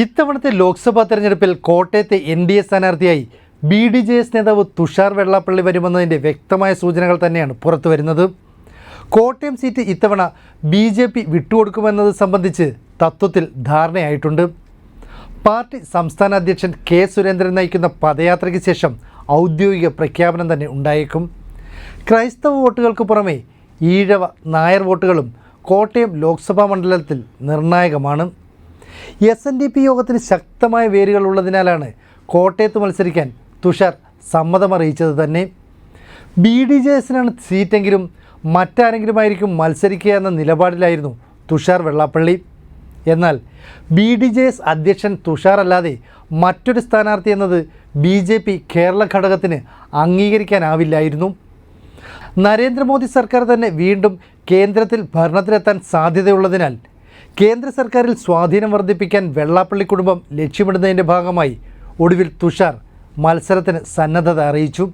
ഇത്തവണത്തെ ലോക്സഭാ തെരഞ്ഞെടുപ്പിൽ കോട്ടയത്തെ എൻ ഡി എ സ്ഥാനാർത്ഥിയായി ബി ഡി ജെ എസ് നേതാവ് തുഷാർ വെള്ളാപ്പള്ളി വരുമെന്നതിന്റെ വ്യക്തമായ സൂചനകൾ തന്നെയാണ് പുറത്തു വരുന്നത്. കോട്ടയം സീറ്റ് ഇത്തവണ ബി ജെ പി വിട്ടുകൊടുക്കുമെന്നത് സംബന്ധിച്ച് തത്വത്തിൽ ധാരണയായിട്ടുണ്ട്. പാർട്ടി സംസ്ഥാന അധ്യക്ഷൻ കെ സുരേന്ദ്രൻ നയിക്കുന്ന പദയാത്രയ്ക്ക് ശേഷം ഔദ്യോഗിക പ്രഖ്യാപനം തന്നെ ഉണ്ടായേക്കും. ക്രൈസ്തവ വോട്ടുകൾക്ക് പുറമെ ഈഴവ നായർ വോട്ടുകളും കോട്ടയം ലോക്സഭാ മണ്ഡലത്തിൽ നിർണായകമാണ്. എസ് എൻ ഡി പി യോഗത്തിന് ശക്തമായ വേരുകൾ ഉള്ളതിനാലാണ് കോട്ടയത്ത് മത്സരിക്കാൻ തുഷാർ സമ്മതമറിയിച്ചത് തന്നെ. ബി ഡി ജെ എസിനാണ് സീറ്റെങ്കിലും മറ്റാരെങ്കിലും ആയിരിക്കും മത്സരിക്കുക എന്ന നിലപാടിലായിരുന്നു തുഷാർ വെള്ളാപ്പള്ളി. എന്നാൽ ബി ഡി ജെ എസ് അധ്യക്ഷൻ തുഷാർ അല്ലാതെ മറ്റൊരു സ്ഥാനാർത്ഥി എന്നത് ബി ജെ പി കേരള ഘടകത്തിന് അംഗീകരിക്കാനാവില്ലായിരുന്നു. നരേന്ദ്രമോദി സർക്കാർ തന്നെ വീണ്ടും കേന്ദ്രത്തിൽ ഭരണത്തിലെത്താൻ സാധ്യതയുള്ളതിനാൽ കേന്ദ്ര സർക്കാരിൽ സ്വാധീനം വർദ്ധിപ്പിക്കാൻ വെള്ളാപ്പള്ളി കുടുംബം ലക്ഷ്യമിടുന്നതിന്റെ ഭാഗമായി ഒടുവിൽ തുഷാർ മത്സരത്തിന് സന്നദ്ധത അറിയിച്ചു.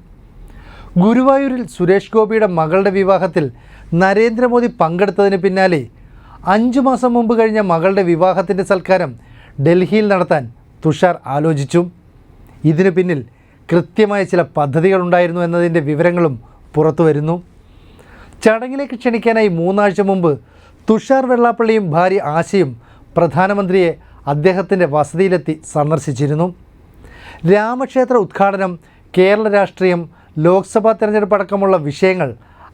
ഗുരുവായൂരിൽ സുരേഷ് ഗോപിയുടെ മകളുടെ വിവാഹത്തിൽ നരേന്ദ്രമോദി പങ്കെടുത്തതിന് പിന്നാലെ അഞ്ചു മാസം മുമ്പ് കഴിഞ്ഞ മകളുടെ വിവാഹത്തിന്റെ സൽക്കാരം ഡൽഹിയിൽ നടത്താൻ തുഷാർ ആലോചിച്ചു. ഇതിനു പിന്നിൽ കൃത്യമായ ചില പദ്ധതികളുണ്ടായിരുന്നു എന്നതിന്റെ വിവരങ്ങളും പുറത്തു വരുന്നു ചടങ്ങിലേക്ക് ക്ഷണിക്കാനായി മൂന്നാഴ്ച മുമ്പ് തുഷാർ വെള്ളാപ്പള്ളിയും ഭാര്യ ആശയും പ്രധാനമന്ത്രിയെ അദ്ദേഹത്തിന്റെ വസതിയിലെത്തി സന്ദർശിച്ചിരുന്നു. രാമക്ഷേത്ര ഉദ്ഘാടനം കേരള രാഷ്ട്രീയം ലോക്സഭാ തെരഞ്ഞെടുപ്പ് അടക്കമുള്ള വിഷയങ്ങൾ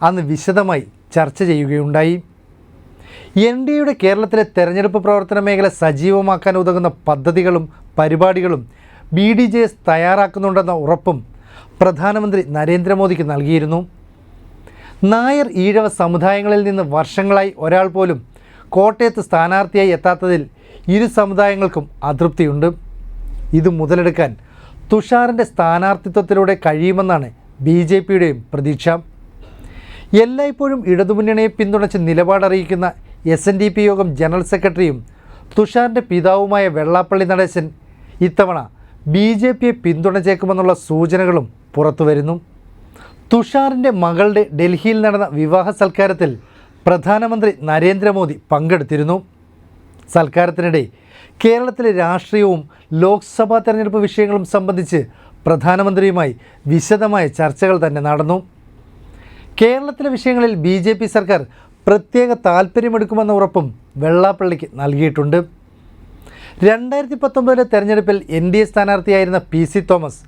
അന്ന് വിശദമായി ചർച്ച ചെയ്യുകയുണ്ടായി. എൻ ഡി എയുടെ കേരളത്തിലെ തെരഞ്ഞെടുപ്പ് പ്രവർത്തന മേഖല സജീവമാക്കാൻ ഉതകുന്ന പദ്ധതികളും പരിപാടികളും ബി ഡി ജെ എസ് തയ്യാറാക്കുന്നുണ്ടെന്ന ഉറപ്പും പ്രധാനമന്ത്രി നരേന്ദ്രമോദിക്ക് നൽകിയിരുന്നു. നായർ ഈഴവ സമുദായങ്ങളിൽ നിന്ന് വർഷങ്ങളായി ഒരാൾ പോലും കോട്ടയത്ത് സ്ഥാനാർത്ഥിയായി എത്താത്തതിൽ ഇരു സമുദായങ്ങൾക്കും അതൃപ്തിയുണ്ട്. ഇത് മുതലെടുക്കാൻ തുഷാറിന്റെ സ്ഥാനാർത്ഥിത്വത്തിലൂടെ കഴിയുമെന്നാണ് ബി ജെ പിയുടെയും പ്രതീക്ഷ. എല്ലായ്പ്പോഴും ഇടതുമുന്നണിയെ പിന്തുണച്ച് നിലപാടറിയിക്കുന്ന S N D P Yogam general സെക്രട്ടറിയും തുഷാറിന്റെ പിതാവുമായ വെള്ളാപ്പള്ളി നടേശൻ ഇത്തവണ ബി ജെ പിയെ പിന്തുണച്ചേക്കുമെന്നുള്ള സൂചനകളും പുറത്തുവരുന്നു. തുഷാറിന്റെ മകളുടെ ഡൽഹിയിൽ നടന്ന വിവാഹ സൽക്കാരത്തിൽ പ്രധാനമന്ത്രി നരേന്ദ്രമോദി പങ്കെടുത്തിരുന്നു. സൽക്കാരത്തിനിടെ കേരളത്തിലെ രാഷ്ട്രീയവും ലോക്സഭാ തെരഞ്ഞെടുപ്പ് വിഷയങ്ങളും സംബന്ധിച്ച് പ്രധാനമന്ത്രിയുമായി വിശദമായ ചർച്ചകൾ തന്നെ നടന്നു. കേരളത്തിലെ വിഷയങ്ങളിൽ ബി ജെ പി സർക്കാർ പ്രത്യേക താൽപ്പര്യമെടുക്കുമെന്ന ഉറപ്പും വെള്ളാപ്പള്ളിക്ക് നൽകിയിട്ടുണ്ട്. രണ്ടായിരത്തി പത്തൊമ്പതിലെ തെരഞ്ഞെടുപ്പിൽ എൻ ഡി എ സ്ഥാനാർത്ഥിയായിരുന്ന പി സി തോമസ്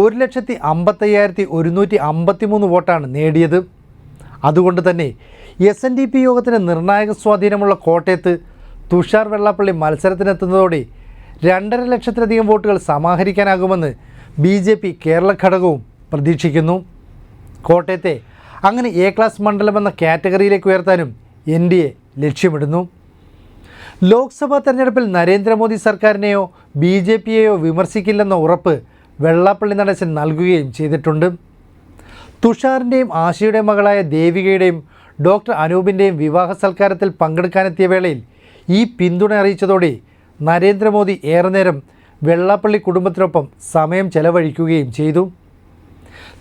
ഒരു ലക്ഷത്തി അമ്പത്തയ്യായിരത്തി ഒരുന്നൂറ്റി അമ്പത്തി മൂന്ന് വോട്ടാണ് നേടിയത്. അതുകൊണ്ട് തന്നെ എസ് എൻ ഡി പി യോഗത്തിന് നിർണായക സ്വാധീനമുള്ള കോട്ടയത്ത് തുഷാർ വെള്ളാപ്പള്ളി മത്സരത്തിനെത്തുന്നതോടെ രണ്ടര ലക്ഷത്തിലധികം വോട്ടുകൾ സമാഹരിക്കാനാകുമെന്ന് ബി ജെ പി കേരള ഘടകവും പ്രതീക്ഷിക്കുന്നു. കോട്ടയത്തെ അങ്ങനെ എ ക്ലാസ് മണ്ഡലമെന്ന കാറ്റഗറിയിലേക്ക് ഉയർത്താനും എൻ ഡി എ ലക്ഷ്യമിടുന്നു. ലോക്സഭാ തെരഞ്ഞെടുപ്പിൽ നരേന്ദ്രമോദി സർക്കാരിനെയോ ബി ജെ പിയെയോ വിമർശിക്കില്ലെന്ന ഉറപ്പ് വെള്ളാപ്പള്ളി നടേശൻ നൽകുകയും ചെയ്തിട്ടുണ്ട്. തുഷാറിന്റെയും ആശയുടെയും മകളായ ദേവികയുടെയും ഡോക്ടർ അനൂപിന്റെയും വിവാഹ സൽക്കാരത്തിൽ പങ്കെടുക്കാനെത്തിയ വേളയിൽ ഈ പിന്തുണ അറിയിച്ചതോടെ നരേന്ദ്രമോദി ഏറെ നേരം വെള്ളാപ്പള്ളി കുടുംബത്തിനൊപ്പം സമയം ചെലവഴിക്കുകയും ചെയ്തു.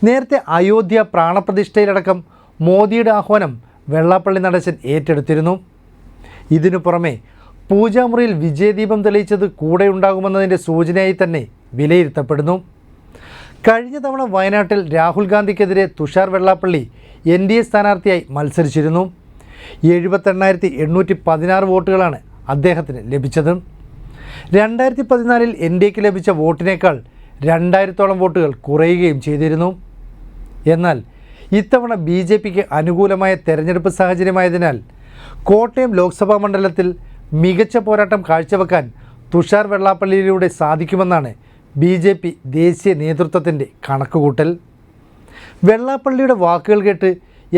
നേരത്തെ അയോധ്യ പ്രാണപ്രതിഷ്ഠയിലടക്കം മോദിയുടെ ആഹ്വാനം വെള്ളാപ്പള്ളി നടേശൻ ഏറ്റെടുത്തിരുന്നു. ഇതിനു പുറമെ പൂജാമുറിയിൽ വിജയദീപം തെളിയിച്ചത് കൂടെയുണ്ടാകുമെന്നതിന്റെ സൂചനയായി തന്നെ വിലയിരുത്തപ്പെടുന്നു. കഴിഞ്ഞ തവണ വയനാട്ടിൽ Rahul ഗാന്ധിക്കെതിരെ Tushar Vellappally N D A സ്ഥാനാർത്ഥിയായി മത്സരിച്ചിരുന്നു. എഴുപത്തെണ്ണായിരത്തി എണ്ണൂറ്റി പതിനാറ് വോട്ടുകളാണ് അദ്ദേഹത്തിന് ലഭിച്ചത്. രണ്ടായിരത്തി പതിനാലിൽ എൻ ഡി എക്ക് ലഭിച്ച വോട്ടിനേക്കാൾ രണ്ടായിരത്തോളം വോട്ടുകൾ കുറയുകയും ചെയ്തിരുന്നു. എന്നാൽ ഇത്തവണ ബി ജെ പിക്ക് അനുകൂലമായ തെരഞ്ഞെടുപ്പ് സാഹചര്യമായതിനാൽ കോട്ടയം ലോക്സഭാ മണ്ഡലത്തിൽ മികച്ച പോരാട്ടം കാഴ്ചവെക്കാൻ തുഷാർ വെള്ളാപ്പള്ളിയിലൂടെ സാധിക്കുമെന്നാണ് ബി ജെ പി ദേശീയ നേതൃത്വത്തിന്റെ കണക്കുകൂട്ടൽ. വെള്ളാപ്പള്ളിയുടെ വാക്കുകൾ കേട്ട്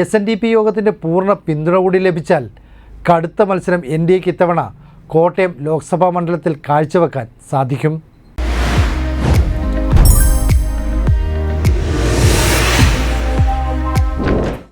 എസ് എൻ ഡി പി യോഗത്തിന്റെ പൂർണ പിന്തുണ കൂടി ലഭിച്ചാൽ കടുത്ത മത്സരം എൻ ഡി എക്ക് ഇത്തവണ കോട്ടയം ലോക്സഭാ മണ്ഡലത്തിൽ കാഴ്ചവെക്കാൻ സാധിക്കും.